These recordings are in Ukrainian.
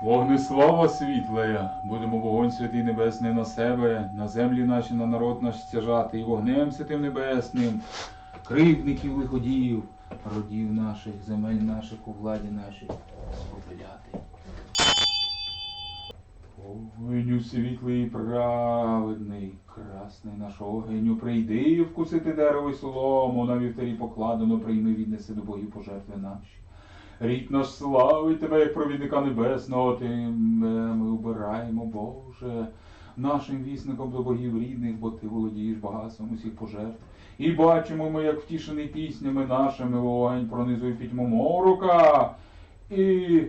Вогнеслава світлая, будемо вогонь святий небесний на себе, на землі наші, на народ наш стяжати, і вогнем святим небесним, кривдників лиходіїв, родів наших, земель наших, у владі нашій спопиляти. Огеню світлий, праведний, красний наш огеню, прийди вкусити дерево й солому, на вівтарі покладено, прийми, віднеси до богів пожертви наші. Рід наш славить тебе, як провідника небесного, тебе ми обираємо, Боже, нашим вісником до богів рідних, бо ти володієш багатством усіх пожертв. І бачимо ми, як втішений піснями нашими вогонь пронизує пітьму морока і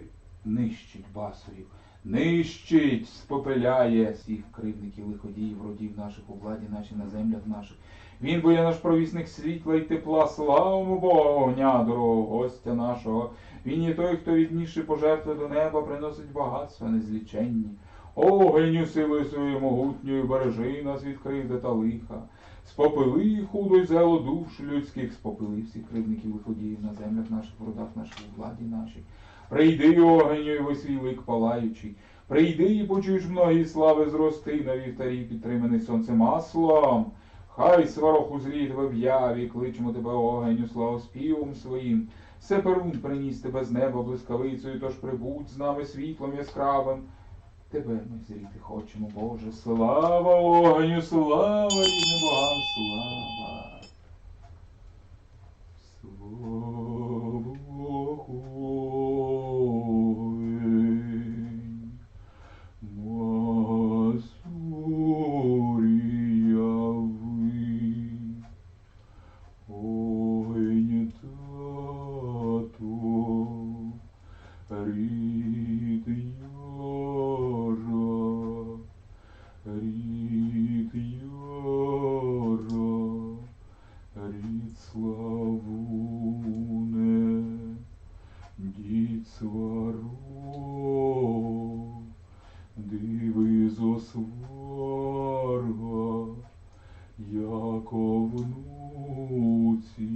нищить басурів, нищить, спопиляє всіх кривдників, лиходіїв, родів наших у владі нашій на землях наших. Він бо наш провісник світла і тепла, славу Богу, дорогого гостя нашого. Він є той, хто віднісши пожертви до неба, приносить багатства незліченні. Огеню силою своєю могутньою бережи нас від кривди та лиха. Спопили худо й зело душ людських, спопили всіх кривдників виходіїв на землях наших, в родах наших, у владі нашій. Прийди, огеню, і свій лик палаючий. Прийди і почуєш многі слави зрости на вівтарі, підтриманий сонцем маслом. Хай сварох тебе в об'яві, кличемо тебе огеню, славоспівом своїм. Сеперун приніс тебе з неба блискавицею, тож прибудь з нами світлом яскравим. Тебе ми зріти хочемо, Боже, слава огеню, слава рідним богам, слава. Слава сварга, Яко внуці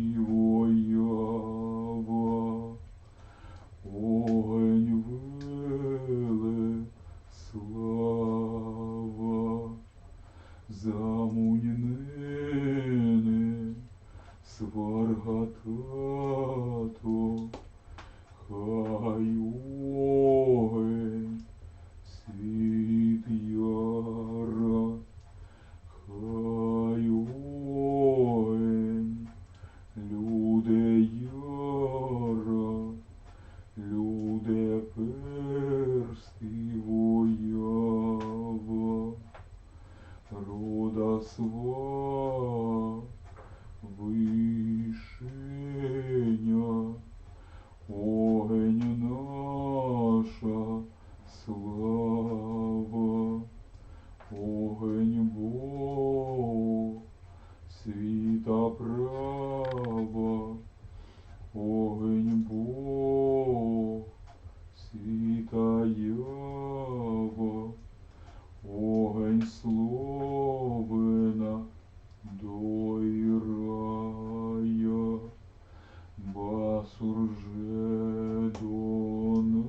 басур же донава,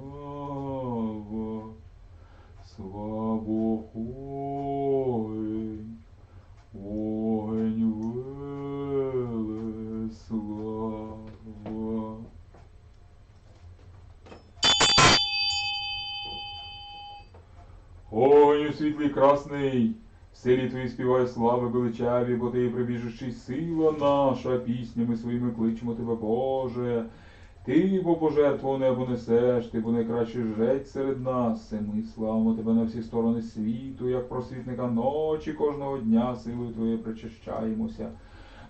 Слава огонь, огонь веле слава. Огонь світлий красний, в силі твої співає слави величаві, бо ти є прибіжущий сила наша, піснями своїми кличемо тебе, Боже. Ти, бо пожертву небо несеш, ти, бо найкращий жрець серед нас. І ми славимо тебе на всі сторони світу, як просвітника ночі кожного дня силою твоєю причащаємося.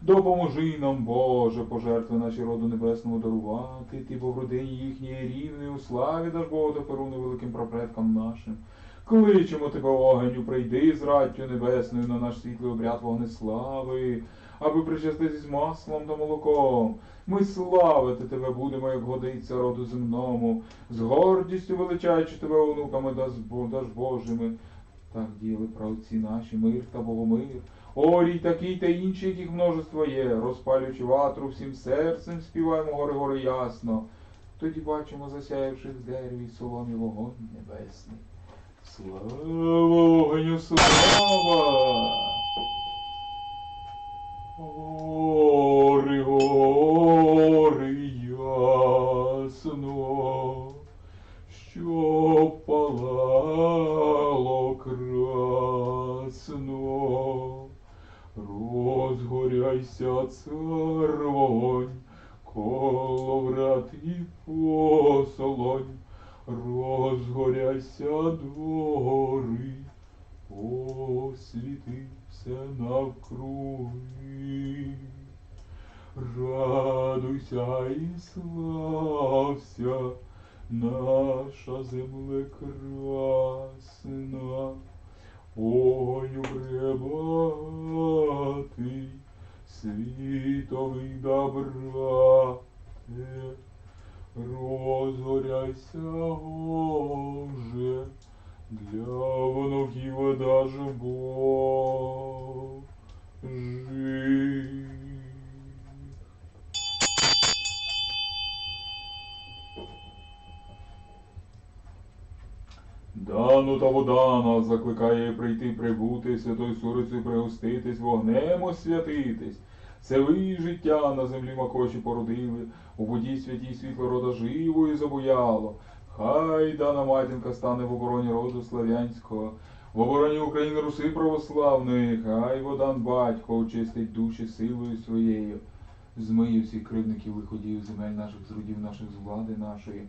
Допоможи нам, Боже, пожертви наші роду небесному дарувати, ти, бо в родині їхньої рівної у славі даш Богу та перуни великим прапредкам нашим. Кличемо тебе, огеню, прийди з раттю небесною на наш світлий обряд вогнеслави, аби причаститись маслом та молоком. Ми славити тебе будемо, як годиться роду земному, з гордістю величаючи тебе онуками даж Бо- Божими. Так діяли правці наші, мир та богомир. Орій такий та інші, яких множество є, розпалюючи ватру всім серцем, співаємо гори гори ясно. Тоді бачимо засяявших дерев і соломі вогонь небесний. Слава вогню, слава! Розгоряйся догори, освіти навкруги. Радуйся і слався, наша земле красна. Ой, пребатий, світовий добрате, розгоряйся, Боже, для внуків даж Божий. Дану та Водана закликає прийти прибути, святою сурицею пригоститись, вогнем освятитись. Це ви життя на землі макоші породили, у воді святій світло рода живою забуяло. Хай дана матінка стане в обороні роду славянського, в обороні України Руси православної, хай водан батько очистить душі силою своєю. Змиє всіх кривників виходів земель наших, з родів наших, з влади нашої.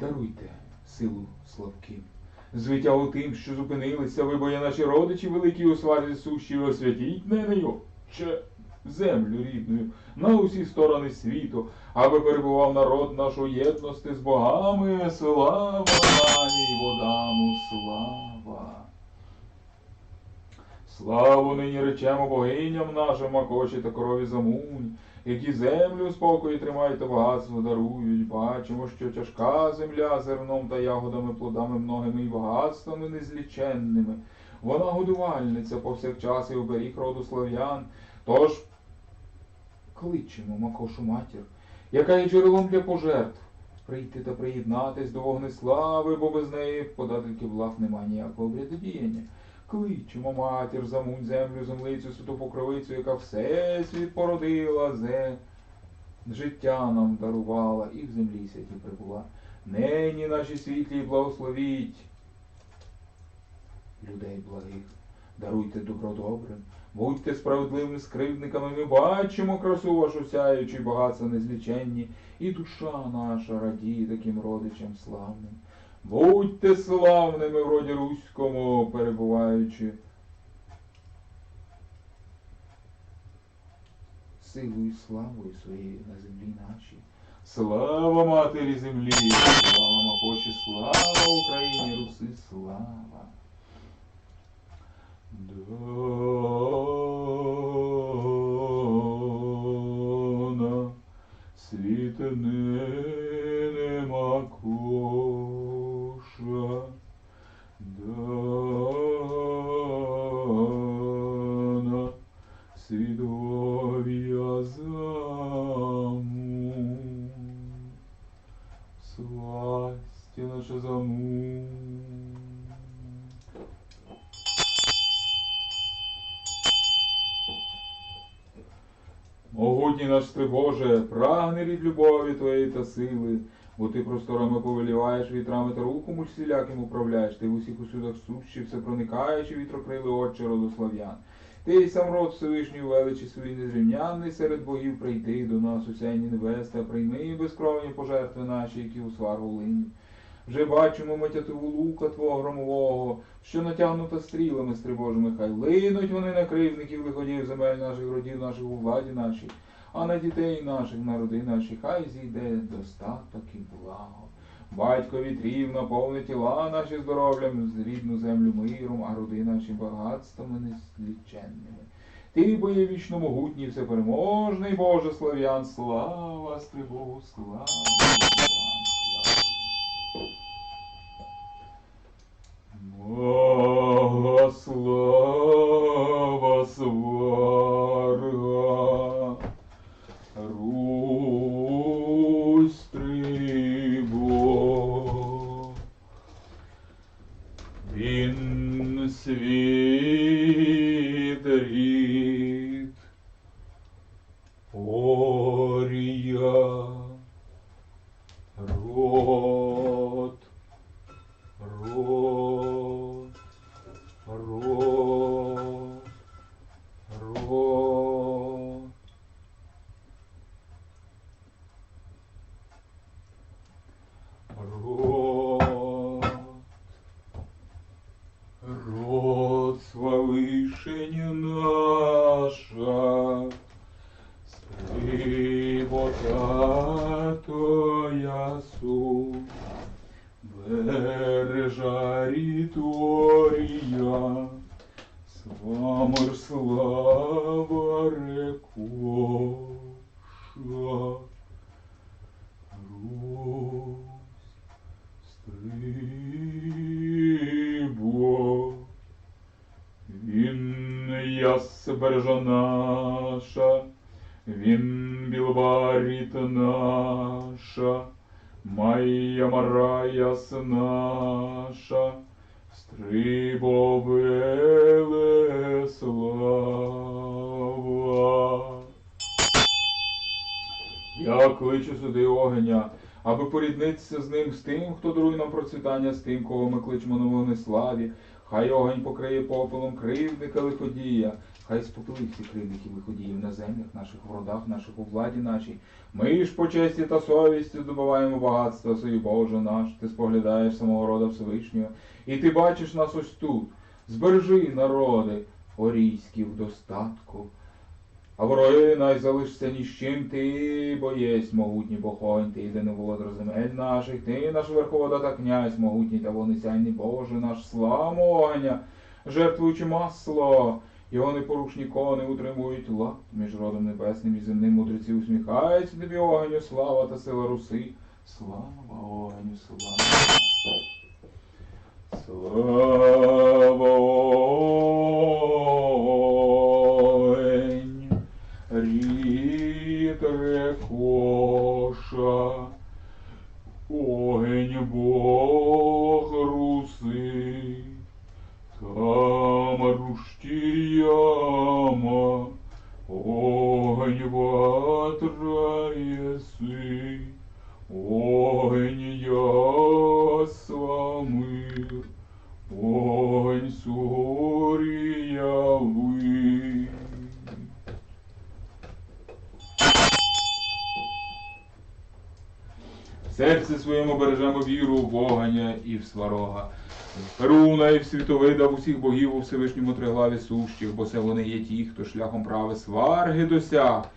Даруйте силу слабким. Звитягу тим, що зупинилися ви, бо наші родичі великі у сварі сущі, освятіть ненею, че землю рідною, на усі сторони світу, аби перебував народ наш у єдності з богами, слава Дані, водану, слава. Славу нині речемо богиням нашим, макочі та корові замунь, які землю спокою тримають та багатство дарують. Бачимо, що тяжка земля зерном та ягодами, плодами многими і багатствами незліченними. Вона годувальниця повсякчас і оберіг роду слав'ян. Тож кличемо Макошу матір, яка є джерелом для пожертв. Прийти та приєднатись до вогнеслави, бо без неї подательки благ нема ніякого врядодіяння. Кличемо матір, замунь землю, землицю, святу покровицю, яка всесвіт породила, зе життя нам дарувала і в землі святі прибула. Нині наші світлі благословіть людей благих, даруйте добро добрим, будьте справедливими скривдниками, ми бачимо красу вашу сяючу, і багатства незліченні, і душа наша радіє таким родичам славним. Будьте славними в роді руському, перебуваючи. Силою і славою своєю на землі нашій. Слава матері землі, слава Макоші, слава Україні, Руси, слава. Дона, світ нема коша. Дона, свідов'я заму. Сласті наша заму. Могутній наш ти Боже, прагне від любові Твоєї та сили, бо ти просторами повеліваєш вітрами та рухом усіляким управляєш, ти в усіх усюдах сущий, все проникаючи вітрокрили отче роду слав'ян. Ти й сам род Всевишній величі свій незрівнянний серед богів прийти до нас усяйні небес та прийми безкровні пожертви наші, які у сваргу лині. Вже бачимо ми тятиву лука твого громового, що натягнута стрілами стрибожими, хай линуть вони на кривників виходів земель наших родів наших у владі нашій, а на дітей наших, на роди наші, хай зійде достаток і благо. Батько вітрів наповни тіла наші здоров'ям, рідну землю миром, а роди наші багатствами незліченними. Ти бо є вічно могутній, всепереможний, Боже слав'ян, слава Стрибогу, слава. Род свалишення бережа наша, він білбаріт наша, Майя Мараяс наша, стрибо Велеслава. Я кличу сюди огеня, аби поріднитися з ним, з тим, хто дарує нам процвітання, з тим, кого ми кличемо на вогнеславі. Хай огонь покриє попелом кривдника лиходія, хай спопили всі кривдників лиходіїв на землях наших, в родах наших, у владі нашій. Ми ж по честі та совісті здобуваємо багатство свої Боже наш. Ти споглядаєш самого рода Всевишнього, і ти бачиш нас ось тут. Збережи народи орійські в достатку. А вороги най залишся ні з чим ти, бо єсть могутній богонь, ти єдиний володар земель наших, ти наш верховода та князь, могутній та вонесяйний Боже, наш славу огня, жертвуючи масло, його непорушні кони утримують лад між родом небесним і земним мудреці усміхаються тобі огню, слава та сила руси. Слава огню, слава. Слава огню, рід рекоша, огонь Бог руси, там руштияма, огонь ватра еси, огонь ясла мир, огонь сурия вы. В серці своєму бережемо віру в вогоня і в сварога. Перуна і в світовида в усіх богів у Всевишньому триглаві сущих, бо це вони є ті, хто шляхом прави сварги досяг.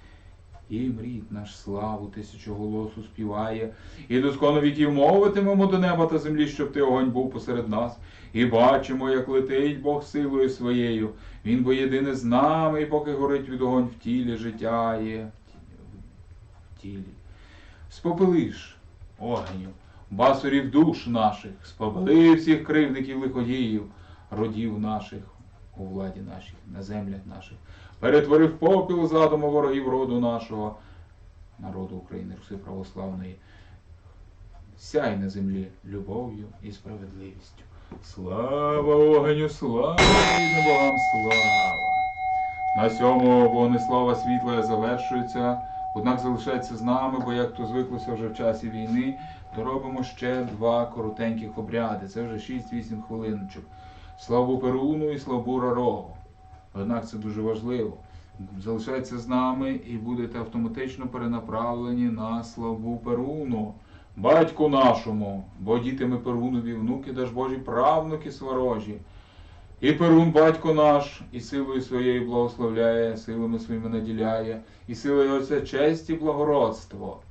І мріт наш славу тисячу голосу співає, і досконо віків мовитимемо до неба та землі, щоб ти огонь був посеред нас. І бачимо, як летить Бог силою своєю. Він бо єдине з нами, і поки горить від огонь в тілі, життя є в тілі. Спопелиш огню, басурів душ наших, спопели всіх кривдників лиходіїв, родів наших у владі нашій, на землях наших, перетворив попіл задуму ворогів роду нашого, народу України, Руси православної. Сяй на землі любов'ю і справедливістю. Слава огню, слава рідним богам, слава! На сьому вогнеслава світла завершується, однак залишається з нами, бо як то звиклося вже в часі війни, то робимо ще два коротеньких обряди. Це вже 6-8 хвилиночок. Славу Перуну і славу Рарогу. Однак це дуже важливо. Залишається з нами і будете автоматично перенаправлені на славу Перуну. Батьку нашому, бо діти ми Перунові, внуки даж Божі, правнуки сварожі. І Перун, батько наш, і силою своєю благословляє, силами своїми наділяє, і силою Отця честь і благородство.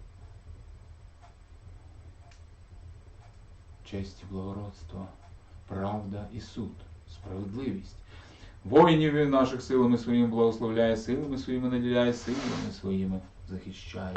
Честь і благородство, правда і суд, справедливість. Воїнів наших силами своїми благословляє, силами своїми наділяє, силами своїми захищає.